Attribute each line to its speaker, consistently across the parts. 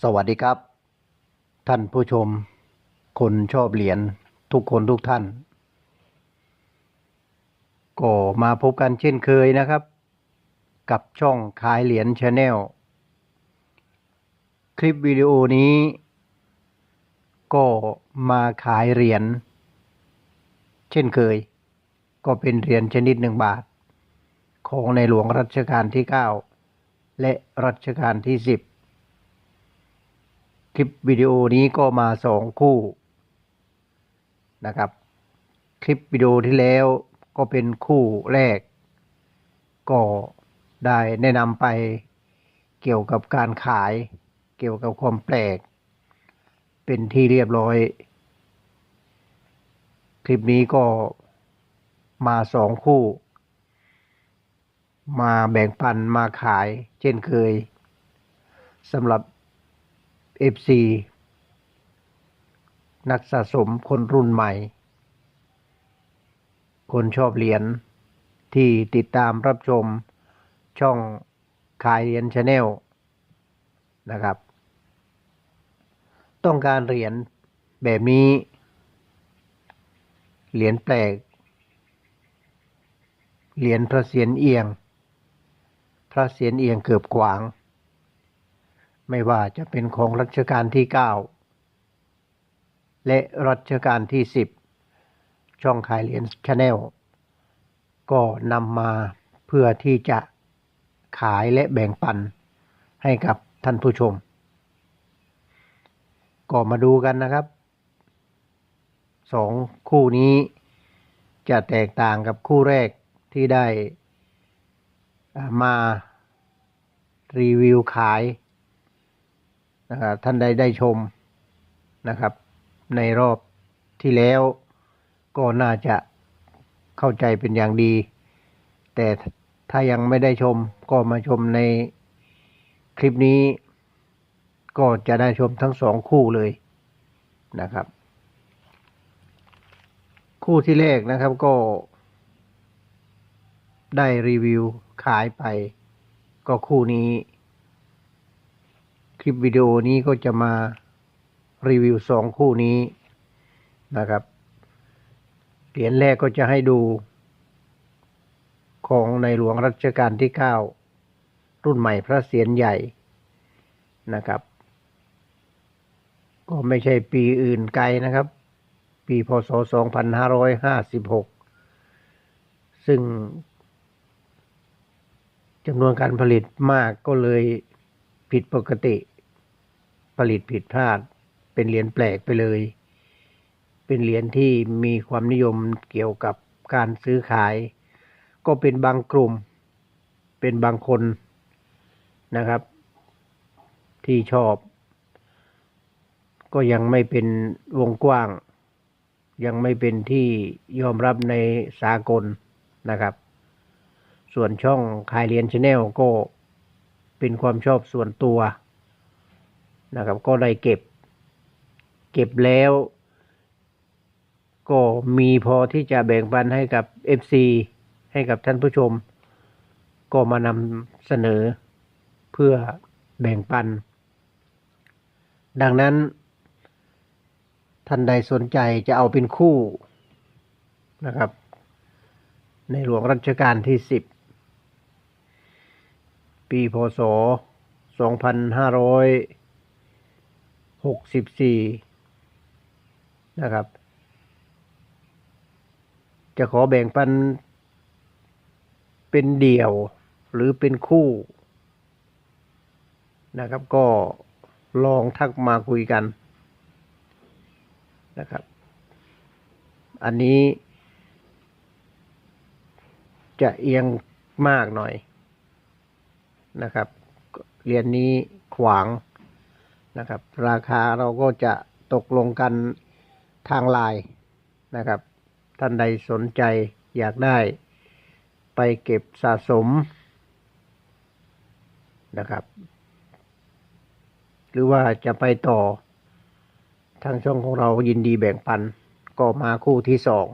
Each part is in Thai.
Speaker 1: สวัสดีครับ ท่านผู้ชม คนชอบเหรียญทุกคนทุกท่าน ก็มาพบกันเช่นเคยนะครับ กับช่องขายเหรียญชาแนลคลิปวิดีโอนี้ ก็มาขายเหรียญเช่นเคย ก็เป็นเหรียญชนิดหนึ่งบาท ของในหลวงรัชกาลที่ 9 และรัชกาลที่ 10 คลิปวิดีโอนี้ก็มาสองคู่นะครับ คลิปวิดีโอที่แล้วก็เป็นคู่แรก ก็ได้แนะนำไปเกี่ยวกับการขายเกี่ยวกับความแปลก เป็นที่เรียบร้อย คลิปนี้ก็มาสองคู่ มาแบ่งปันมาขายเช่นเคยสำหรับ FC นักสะสมคนรุ่นใหม่ คนชอบเหรียญที่ติดตามรับชมช่องขายเหรียญชาแนลนะครับ ต้องการเหรียญแบบนี้ เหรียญแปลก เหรียญพระเศียรเอียง พระเศียรเอียงเกือบกวาง ไม่ว่าจะเป็นของรัชกาลที่ 9 และรัชกาลที่ 10 ช่องขายเหรียญชาแนลก็นำมาเพื่อที่จะขายและแบ่งปันให้กับท่านผู้ชม ก็มาดูกันนะครับสองคู่นี้จะแตกต่างกับคู่แรกที่ได้มารีวิวขาย นะครับท่านใดได้ชมนะครับ ในรอบที่แล้วก็น่าจะเข้าใจเป็นอย่างดี แต่ถ้ายังไม่ได้ชมก็มาชมในคลิปนี้ ก็จะได้ชมทั้งสองคู่เลยนะครับ คู่ที่แรกนะครับก็ได้รีวิวขายไปก็คู่นี้ คลิปวิดีโอนี้ก็จะมารีวิวสองคู่นี้นะครับ เหรียญแรกก็จะให้ดู ของในหลวงรัชกาลที่ 9 รุ่นใหม่พระเศียรใหญ่นะครับ ก็ไม่ใช่ปีอื่นไกลนะครับ ปีพศ 2556 ซึ่งจำนวนการผลิตมากก็เลยผิดปกติ ผลิตผิดพลาด เป็นเหรียญแปลกไปเลย เป็นเหรียญที่มีความนิยมเกี่ยวกับการซื้อขาย ก็เป็นบางกลุ่ม เป็นบางคนนะครับ ที่ชอบ ก็ยังไม่เป็นวงกว้าง ยังไม่เป็นที่ยอมรับในสากลนะครับ ส่วนช่องขายเหรียญชาแนลก็เป็นความชอบส่วนตัว นะครับ ก็ได้เก็บ เก็บแล้ว ก็มีพอที่จะแบ่งปันให้กับ FC ให้กับท่านผู้ชม ก็มานำเสนอเพื่อแบ่งปัน ดังนั้น ท่านใดสนใจจะเอาเป็นคู่นะครับ ในหลวงรัชกาลที่ 10 ปีพศ 2564นะครับ จะขอแบ่งปันเป็นเดี่ยวหรือเป็นคู่นะครับ ก็ลองทักมาคุยกันนะครับ อันนี้ จะเอียงมากหน่อยนะครับ เรียนนี้ขวาง นะครับ ราคาเราก็จะตกลงกันทางไลน์นะครับ ท่านใดสนใจอยากได้ไปเก็บสะสมนะครับ หรือว่าจะไปต่อ ทางช่องของเรายินดีแบ่งปัน ก็มาคู่ที่สอง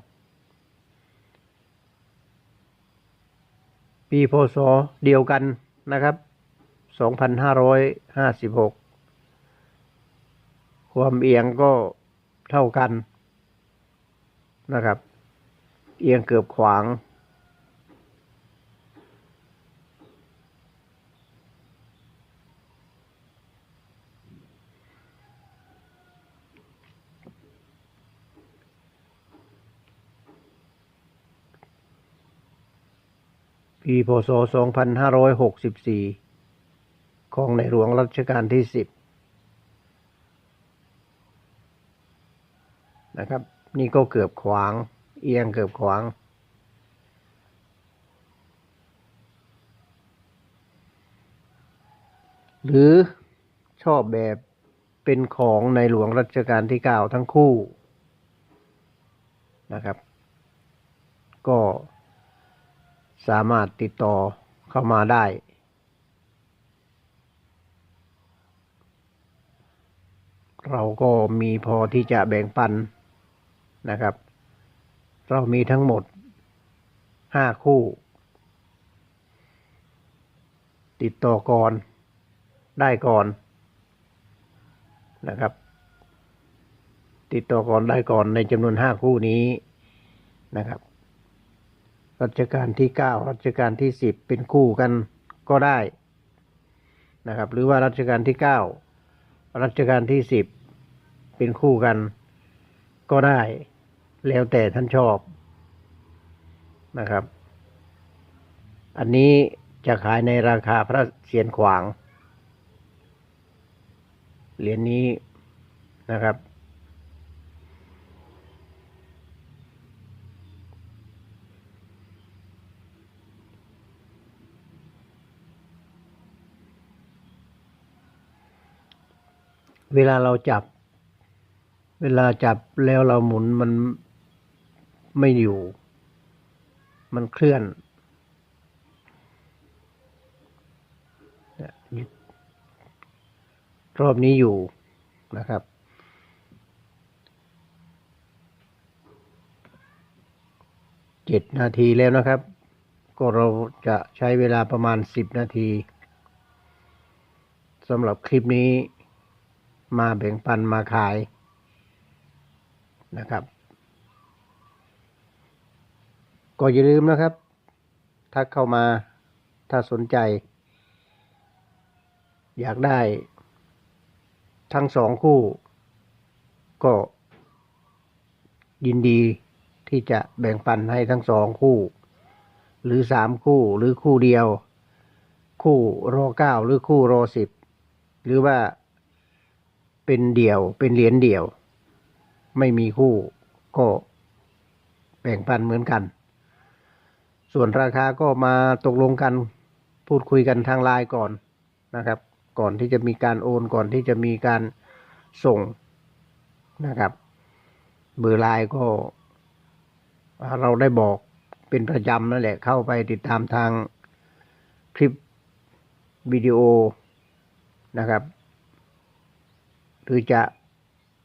Speaker 1: ปีพศเดียวกันนะครับ 2556 ความเอียงก็เท่ากันนะครับ เอียงเกือบขวาง ปีพศ 2564 ของในหลวงรัชกาลที่ 10 นะครับ นี่ก็เกือบขวาง เอียงเกือบขวาง หรือชอบแบบเป็นของในหลวงรัชกาลที่9ทั้งคู่นะครับ ก็สามารถติดต่อเข้ามาได้ เราก็มีพอที่จะแบ่งปัน นะครับ เรามีทั้งหมดห้าคู่ ติดต่อก่อนได้ก่อนนะครับ ติดต่อก่อนได้ก่อนในจำนวนห้าคู่นี้นะครับรัชกาลที่เก้ารัชกาลที่สิบเป็นคู่กันก็ได้นะครับ หรือว่ารัชกาลที่เก้ารัชกาลที่สิบเป็นคู่กัน ก็ได้ แล้วแต่ท่านชอบนะครับ อันนี้จะขายในราคาพระเศียรขวาง เหรียญนี้นะครับ เวลาเราจับ เวลาจับแล้วเราหมุนมันไม่อยู่ มันเคลื่อนรอบนี้อยู่นะครับ เจ็ดนาทีแล้วนะครับ ก็เราจะใช้เวลาประมาณสิบนาทีสำหรับคลิปนี้มาแบ่งปันมาขาย นะครับ ก็อย่าลืมนะครับ ทักเข้ามาถ้าสนใจ อยากได้ ทั้งสองคู่ ก็ยินดีที่จะแบ่งปันให้ทั้งสองคู่ หรือสามคู่หรือคู่เดียว คู่รอเก้าหรือคู่รอสิบหรือว่าเป็นเดี่ยวเป็นเหรียญเดี่ยว ไม่มีคู่ก็แบ่งปันเหมือนกัน ส่วนราคาก็มาตกลงกันพูดคุยกันทางไลน์ก่อนนะครับ ก่อนที่จะมีการโอนก่อนที่จะมีการส่งนะครับ เบอร์ไลน์ก็เราได้บอกเป็นประจำนั่นแหละเข้าไปติดตามทางคลิปวิดีโอนะครับ หรือจะ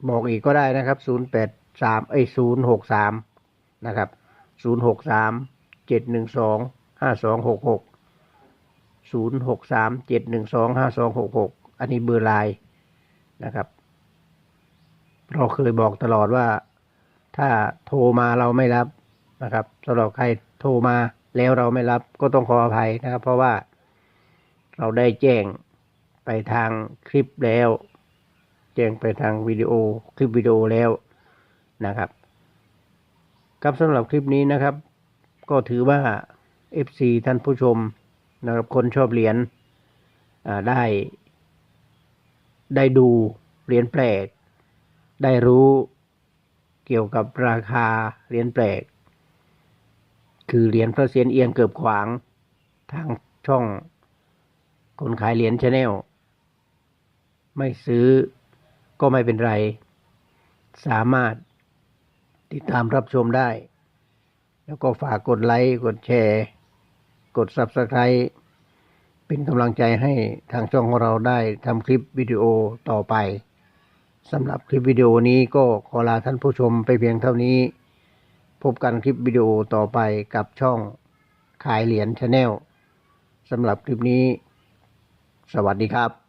Speaker 1: บอกอีกก็ได้นะครับ0 8 3เอ้ย0 6 3นะครับ0 6 3 7 1 2 5 2 6 6 0 6 3 7 1 2 5 2 6 6อันนี้เบอร์ไลน์นะครับ เราเคยบอกตลอดว่าถ้าโทรมาเราไม่รับนะครับสำหรับใครโทรมาแล้วเราไม่รับก็ต้องขออภัยนะครับ เพราะว่าเราได้แจ้งไปทางคลิปแล้ว แจ้งไปทางวิดีโอคลิปวิดีโอแล้วนะครับ ครับสำหรับคลิปนี้นะครับ ก็ถือว่า FC ท่านผู้ชมนะครับคนชอบเหรียญได้ ได้ดูเหรียญแปลก ได้รู้เกี่ยวกับราคาเหรียญแปลก คือเหรียญพระเศียรเอียงเกือบขวางทางช่องคนขายเหรียญชาแนลไม่ซื้อ ก็ไม่เป็นไร สามารถติดตามรับชมได้ แล้วก็ฝากกดไลค์ กดแชร์ กด Subscribe เป็นกำลังใจให้ทางช่องของเราได้ทำคลิปวิดีโอต่อไปสำหรับคลิปวิดีโอนี้ก็ขอลาท่านผู้ชมไปเพียงเท่านี้ พบกันคลิปวิดีโอต่อไปกับช่องขายเหรียญชาแนลสำหรับคลิปนี้ สวัสดีครับ